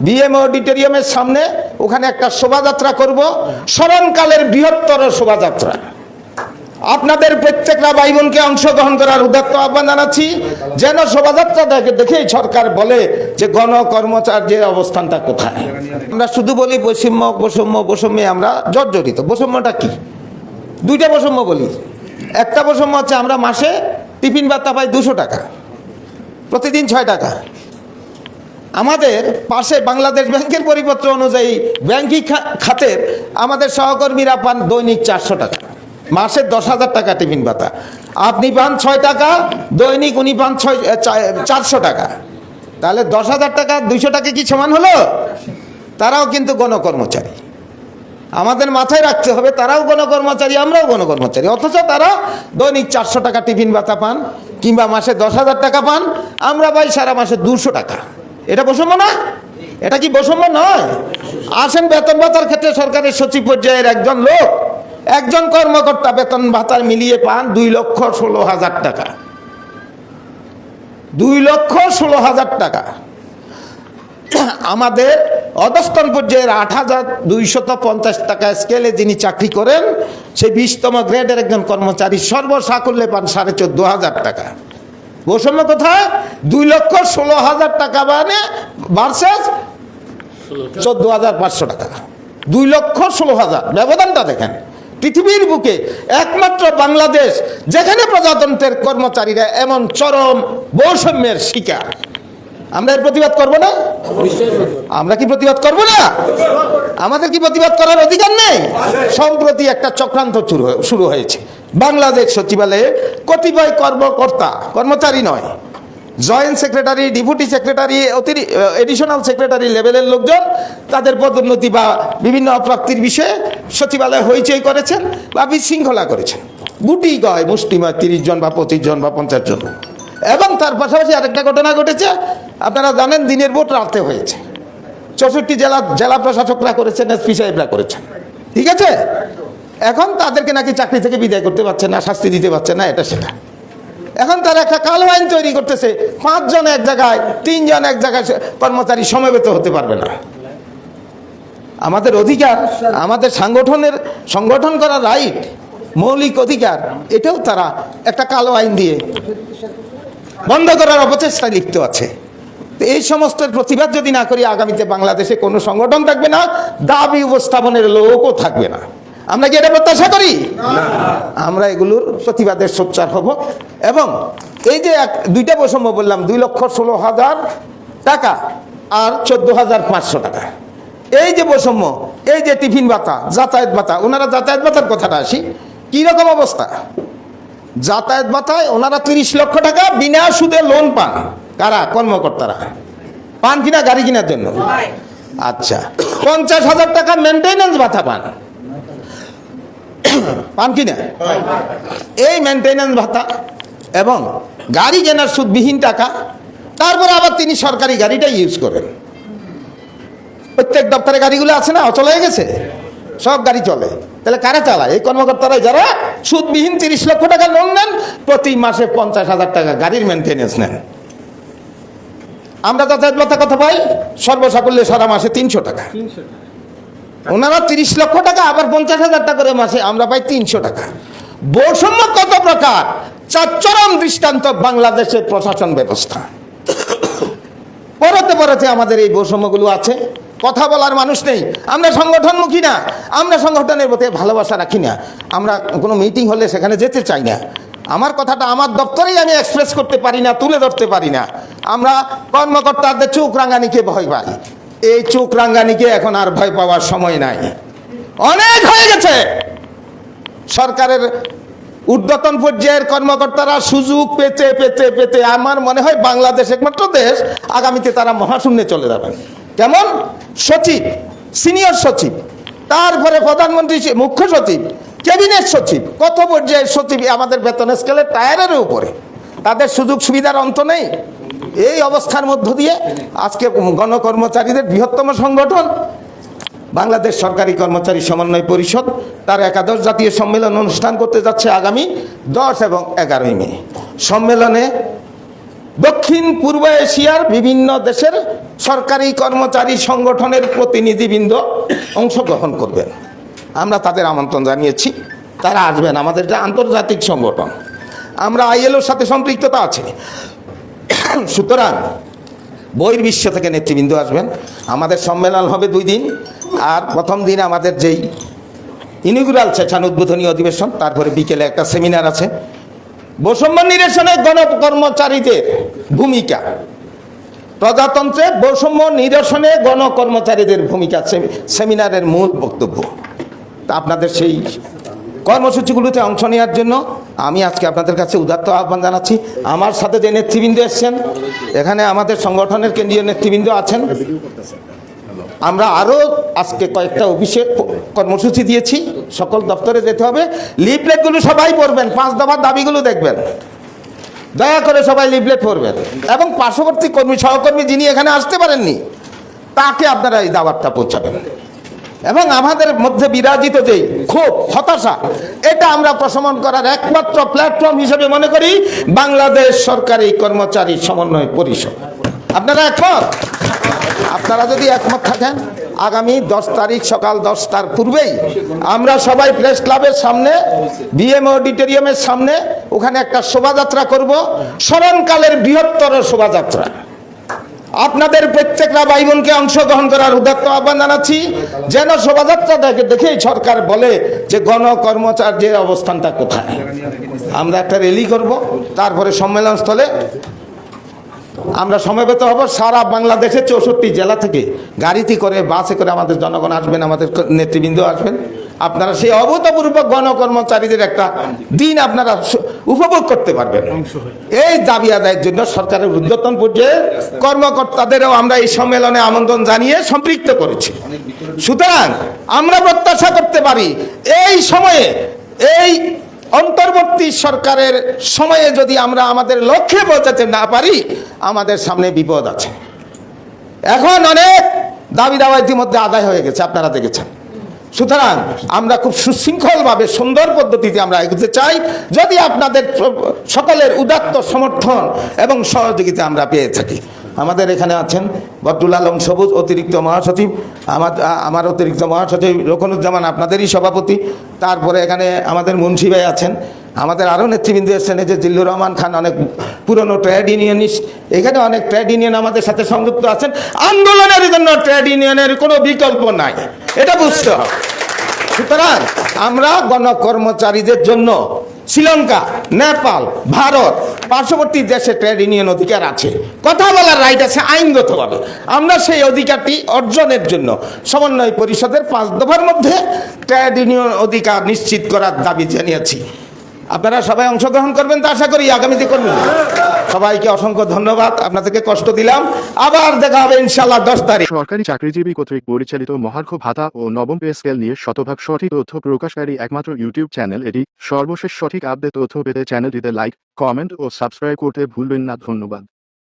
BM অডিটোরিয়ামের সামনে ওখানে একটা শোভাযাত্রা করব। স্মরণকালের বৃহত্তর শোভাযাত্রা। আপনাদের প্রত্যেকটা ভাই বোনকে অংশগ্রহণ করার উদাত্ত আহ্বান জানাচ্ছি। যেন শোভাযাত্রা দেখে, দেখেই সরকার বলে যে গণ কর্মচারীর অবস্থানটা কোথায়। আমরা শুধু বলি বৈষম্য বৈষম্য, বৈষম্যে আমরা জর্জরিত। বৈষম্যটা কি? দুইটা বৈষম্য বলি। একটা বৈষম্য হচ্ছে আমরা মাসে টিফিন ভাতা পাই দুশো টাকা। প্রতিদিন ছয় টাকা। আমাদের পাশে বাংলাদেশ ব্যাংকের পরিপত্র অনুযায়ী ব্যাংকিং খাতের আমাদের সহকর্মীরা পান দৈনিক চারশো টাকা। মাসে দশ হাজার টাকা টিফিন ভাতা। আপনি পান ছয় টাকা, দৈনিক উনি পান ছয় চারশো টাকা। তাহলে দশ হাজার টাকা দুইশো টাকা কি সমান হলো? তারাও কিন্তু গণকর্মচারী। আমাদের মাথায় রাখতে হবে, তারাও গণকর্মচারী, আমরাও গণকর্মচারী। অথচ তারা দৈনিক চারশো টাকা টিফিন ভাতা পান, কিংবা মাসে দশ হাজার টাকা পান, আমরা পাই সারা মাসে দুশো টাকা। এটা বৈষম্য না? এটা কি বৈষম্য নয়? আসেন বেতন ভাতার ক্ষেত্রে সরকারের সচিব পর্যায়ের একজন লোক, একজন কর্মকর্তা বেতন ভাতার মিলিয়ে পান দুই লক্ষ ষোলো হাজার টাকা। দুই লক্ষ ষোলো হাজার টাকা। আমাদের অধস্তন পর্যায়ের আট হাজার দুইশত পঞ্চাশ টাকা স্কেলে যিনি চাকরি করেন, সেই বিশতম গ্রেডের একজন কর্মচারী সর্বসাকুল্যে পান সাড়ে চোদ্দ হাজার টাকা। বৈষম্য কোথায়? দুই লক্ষ ষোলো হাজার টাকা মানে ভার্সেস চোদ্দ হাজার পাঁচশো টাকা। দুই লক্ষ ষোলো হাজার। ব্যবধানটা দেখেন। পৃথিবীর বুকে একমাত্র বাংলাদেশ, যেখানে প্রজাতন্ত্রের কর্মচারীরা এমন চরম বৈষম্যের শিকার। আমরা এর প্রতিবাদ করব না? আমরা কি প্রতিবাদ করব না? আমাদের কি প্রতিবাদ করার অধিকার নেই? সম্প্রতি একটা চক্রান্ত শুরু হয়েছে। বাংলাদেশ সচিবালয়ে কতিপয় কর্মকর্তা, কর্মচারী নয়, জয়েন্ট সেক্রেটারি, ডেপুটি সেক্রেটারি অতিরি এডিশনাল সেক্রেটারি লেভেলের লোকজন তাদের পদোন্নতি বা বিভিন্ন অপ্রাপ্তির বিষয়ে সচিবালয়ে হইচই করেছেন বা বিশৃঙ্খলা করেছেন। গুটি গয় মুষ্টিময় তিরিশ জন বা পঁচিশ জন বা পঞ্চাশ জন। এবং তার পাশাপাশি আরেকটা ঘটনা ঘটেছে আপনারা জানেন দিনের ভোট রাতে হয়েছে। চৌষট্টি জেলা জেলা প্রশাসকরা করেছেন, এসপি সাহেবরা করেছেন। ঠিক আছে? এখন তাদেরকে নাকি চাকরি থেকে বিদায় করতে পারছে না, শাস্তি দিতে পারছে না, এটা সেটা। এখন তারা একটা কালো আইন তৈরি করতেছে। পাঁচজন এক জায়গায়, তিনজন এক জায়গায় কর্মচারী সমবেত হতে পারবে না। আমাদের অধিকার, আমাদের সাংগঠনের, সংগঠন করার রাইট মৌলিক অধিকার, এটাও তারা একটা কালো আইন দিয়ে বন্ধ করার অপচেষ্টায় লিপ্ত আছে। তো এই সমস্ত প্রতিবাদ যদি না করি আগামীতে বাংলাদেশে কোনো সংগঠন থাকবে না দাবি উপস্থাপনের লোকও থাকবে না। আমরা কি এটা প্রত্যাশা করি? আমরা এগুলোর প্রতিবাদের সোচ্চার হব। এবং এই যে এক দুইটা বৈষম্য বললাম দুই লক্ষ ষোলো হাজার টাকা আর চোদ্দ হাজার পাঁচশো টাকা। এই যে বৈষম্য এই যে টিফিন ভাতা যাতায়াত ভাতা ওনারা যাতায়াত ভাতার কথাটা আসি। কী রকম অবস্থা? যাতায়াত ভাতায় ওনারা তিরিশ লক্ষ টাকা বিনা সুদে লোন পান। কারা? কর্মকর্তারা। পান কিনা গাড়ি কেনার জন্য? আচ্ছা। পঞ্চাশ হাজার টাকা মেনটেন্যান্স ভাতা পান। পান কিনা? এই মেনটেন্যান্স ভাতা এবং গাড়ি কেনার সুদবিহীন টাকা তারপরে আবার তিনি সরকারি গাড়িটা ইউজ করেন। প্রত্যেক দপ্তরে গাড়িগুলো আছে না? অচল হয়ে গেছে? সব গাড়ি চলে। তাহলে কারা চালায়? এই কর্মকর্তারা যারা সুদবিহীন তিরিশ লক্ষ টাকা লোন নেন প্রতি মাসে পঞ্চাশ হাজার টাকা গাড়ির মেনটেনেন্স নেন। আমরা যাতায়াত ভাতা কথা পাই সর্বসাকুল্যে সারা মাসে তিনশো টাকা। ওনারা তিরিশ লক্ষ টাকা আবার পঞ্চাশ হাজার টাকা করে মাসে আমরা পাই তিনশো টাকা। বৈষম্য কত প্রকার? চার চরম দৃষ্টান্ত বাংলাদেশের প্রশাসন ব্যবস্থা। পরতে পরতে আমাদের এই বৈষম্যগুলো আছে। কথা বলার মানুষ নেই। আমরা সংগঠনমুখী না। আমরা সংগঠনের প্রতি ভালোবাসা রাখি না। আমরা কোনো মিটিং হলে সেখানে যেতে চাই না। আমার কথাটা আমার দপ্তরেই আমি এক্সপ্রেস করতে পারি না তুলে ধরতে পারি না। আমরা কর্মকর্তাদের চোখ রাঙ্গানিকে ভয় পাই। এই চোখ রাঙ্গানিকে এখন আর ভয় পাওয়ার সময় নাই। অনেক হয়ে গেছে। সরকারের ঊর্ধ্বতন পর্যায়ের কর্মকর্তারা সুযোগ পেতে পেতে পেতে আমার মনে হয় বাংলাদেশ একমাত্র দেশ, আগামীতে তারা মহাশূন্যে চলে যাবেন। কেমন? সচিব, সিনিয়র সচিব তারপরে প্রধানমন্ত্রী মুখ্য সচিব, ক্যাবিনেট সচিব, কত পর্যায়ের সচিব আমাদের বেতন স্কেলের টায়ারের উপরে। তাদের সুযোগ সুবিধার অন্ত নেই। এই অবস্থার মধ্য দিয়ে আজকে গণকর্মচারীদের বৃহত্তম সংগঠন, বাংলাদেশ সরকারি কর্মচারী সমন্বয় পরিষদ, তার একাদশ জাতীয় সম্মেলন অনুষ্ঠান করতে যাচ্ছে আগামী দশ এবং এগারোই মে। সম্মেলনে দক্ষিণ পূর্ব এশিয়ার বিভিন্ন দেশের সরকারি কর্মচারী সংগঠনের প্রতিনিধিবৃন্দ অংশগ্রহণ করবেন। আমরা তাদের আমন্ত্রণ জানিয়েছি। তারা আসবেন। আমাদের এটা আন্তর্জাতিক সংগঠন, আমরা আইএলওর সাথে সম্পৃক্ততা আছে। সুতরাং বহির্বিশ্ব থেকে নেতৃবৃন্দ আসবেন। আমাদের সম্মেলন হবে দুই দিন। আর প্রথম দিন আমাদের যেই ইনিগুরাল সেশন উদ্বোধনী অধিবেশন, তারপরে বিকেলে একটা সেমিনার আছে। বৈষম্য নিরসনে গণকর্মচারীদের ভূমিকা। প্রজাতন্ত্রে বৈষম্য নিরসনে গণকর্মচারীদের ভূমিকা সেমিনারের মূল বক্তব্য। তা আপনাদের সেই কর্মসূচিগুলোতে অংশ নেওয়ার জন্য আমি আজকে আপনাদের কাছে উদাত্ত আহ্বান জানাচ্ছি। আমার সাথে যে নেতৃবৃন্দ এসছেন, এখানে আমাদের সংগঠনের কেন্দ্রীয় নেতৃবৃন্দ আছেন। আমরা আরও আজকে কয়েকটা অফিসে কর্মসূচি দিয়েছি, সকল দপ্তরে যেতে হবে। লিফলেটগুলো সবাই পড়বেন, পাঁচ দফার দাবিগুলো দেখবেন। দয়া করে সবাই লিফলেট পড়বেন। এবং পার্শ্ববর্তী কর্মী, সহকর্মী যিনি এখানে আসতে পারেননি, তাকে আপনারা এই দাবারটা পৌঁছাবেন। এবং আমাদের মধ্যে বিরাজিত যে ক্ষোভ, হতাশা, এটা আমরা প্রশমন করার একমাত্র প্ল্যাটফর্ম হিসেবে মনে করি বাংলাদেশ সরকারি কর্মচারী সমন্বয় পরিষদ। আপনারা একমত? আপনারা যদি একমত থাকেন, আগামী দশ তারিখ সকাল দশটার পূর্বেই আমরা সবাই প্রেস ক্লাবের সামনে বিএম অডিটোরিয়ামের সামনে ওখানে একটা শোভাযাত্রা করব। স্মরণকালের বৃহত্তর শোভাযাত্রা। আপনাদের প্রত্যেকটা ভাই বোনকে অংশগ্রহণ করার উদাত্ত আহ্বান জানাচ্ছি। যেন শোভাযাত্রা দেখে দেখেই সরকার বলে যে গণকর্মচারীর অবস্থানটা কোথায়। আমরা একটা র্যালি করব, তারপরে সম্মেলন স্থলে আমরা সমবেত হব। সারা বাংলাদেশে চৌষট্টি জেলা থেকে গাড়িতে করে, বাসে করে আমাদের জনগণ আসবেন, আমাদের নেতৃবৃন্দ আসবেন। আপনারা সেই অভূতপূর্ব গণকর্মচারীদের একটা দিন আপনারা উপভোগ করতে পারবেন। এই দাবি আদায়ের জন্য সরকারের ঊর্ধ্বতন পর্যায়ে কর্মকর্তাদেরও আমরা এই সম্মেলনে আমন্ত্রণ জানিয়ে সম্পৃক্ত করেছি। সুতরাং আমরা প্রত্যাশা করতে পারি, এই সময়ে, এই অন্তর্বর্তী সরকারের সময়ে যদি আমরা আমাদের লক্ষ্যে পৌঁছাতে না পারি, আমাদের সামনে বিপদ আছে। এখন অনেক দাবি দাওয়া ইতিমধ্যে আদায় হয়ে গেছে, আপনারা দেখেছেন। সুতরাং আমরা খুব সুশৃঙ্খলভাবে সুন্দর পদ্ধতিতে আমরা এগোতে চাই। যদি আপনাদের সকলের উদাত্ত সমর্থন এবং সহযোগিতা আমরা পেয়ে থাকি। আমাদের এখানে আছেন বদুল আলম সবুজ, অতিরিক্ত মহাসচিব। আমার আমার অতিরিক্ত মহাসচিব রকনুজ্জামান, আপনাদেরই সভাপতি। তারপরে এখানে আমাদের মুন্সি ভাই আছেন। আমাদের আরও নেতৃবৃন্দ এসেছেন যে জিল্লুর রহমান খান, অনেক পুরনো ট্রেড ইউনিয়নিস্ট। এখানে অনেক ট্রেড ইউনিয়ন আমাদের সাথে সংযুক্ত আছেন। আন্দোলনের জন্য ট্রেড ইউনিয়নের কোনো বিকল্প নাই। এটা বুঝতে হবে। সুতরাং আমরা গণকর্মচারীদের জন্য শ্রীলঙ্কা, নেপাল, ভারত, পার্শ্ববর্তী দেশে ট্রেড ইউনিয়ন অধিকার আছে। কথা বলার রাইট আছে আইনগতভাবে। আমরা সেই অধিকারটি অর্জনের জন্য সমন্বয় পরিষদের পাঁচ দফার মধ্যে ট্রেড ইউনিয়ন অধিকার নিশ্চিত করার দাবি জানিয়েছি। আপনারা সবাই অংশগ্রহণ করবেন তা আশা করি আগামীতে করবেন। সবাইকে অসংখ্য ধন্যবাদ, আপনাদেরকে কষ্ট দিলাম। আবার দেখা হবে ইনশাল্লাহ দশ তারিখ। সরকারি চাকরিজীবী কর্তৃক পরিচালিত মহার্ঘ ভাতা ও নবম পে স্কেল নিয়ে শতভাগ সঠিক তথ্য প্রকাশকারী একমাত্র ইউটিউব চ্যানেল এটি। সর্বশেষ সঠিক আপডেট তথ্য পেতে চ্যানেলটিতে লাইক, কমেন্ট ও সাবস্ক্রাইব করতে ভুলবেন না। ধন্যবাদ।